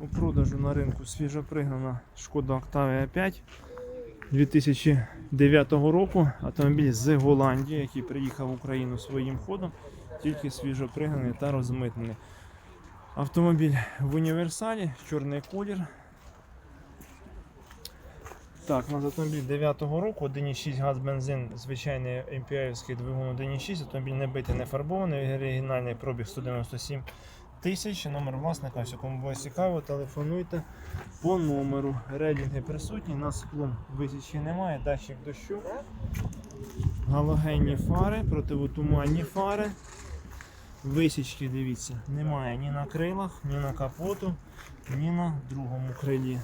У продажу на ринку свіжопригнана Шкода Octavia 5 2009 року. Автомобіль з Голландії, який приїхав в Україну своїм ходом, тільки свіжопригнаний та розмитнений. Автомобіль в універсалі, чорний колір. Так, у нас автомобіль 9-го року, 1,6 газ бензин, звичайний MPI-ський двигун 1,6, автомобіль не битий, не фарбований, оригінальний пробіг 197 тисяч, номер власника, кому буде цікаво, телефонуйте по номеру. Рейдинги присутні, на склом висічки немає, датчик дощу, галогенні фари, противотуманні фари. Висічки, дивіться, немає ні на крилах, ні на капоту, ні на другому крилі.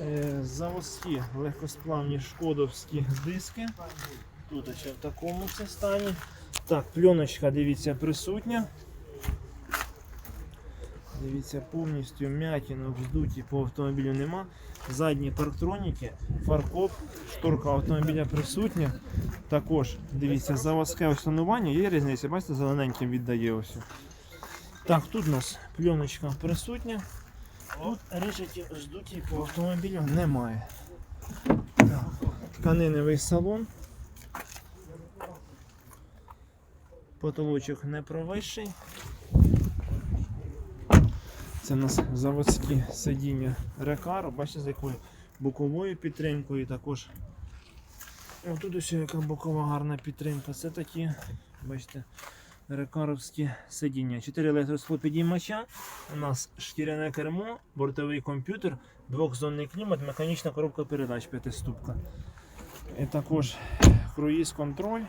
Е, заводські легкосплавні шкодовські диски. Тут ще в такому це стані. Так, пленочка, дивіться, присутня. Дивіться, повністю м'ятінок вздуті по автомобілю нема. Задні парктроніки, фаркоп, шторка автомобіля присутня. Також дивіться, заводське установлення, є різниця, бачите, зелененьким віддає ось. Так, тут у нас пленочка присутня. Тут рижиків здуті по автомобілю немає. Так, тканиневий салон. Потолочок не провищий. Це у нас заводські сидіння Рекаро, бачите, з якою боковою підтримкою також. О, тут ось яка бокова гарна підтримка. Це такі, бачите, рекаровські сидіння. 4 електросклопідіймача. У нас шкіряне кермо, бортовий комп'ютер, двохзонний клімат, механічна коробка передач п'ятиступка. І також круїз контроль.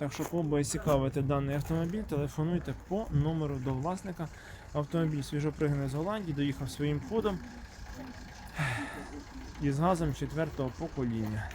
Так що, кого цікавити даний автомобіль, телефонуйте по номеру до власника. Автомобіль свіжопригнаний з Голландії, доїхав своїм ходом із газом четвертого покоління.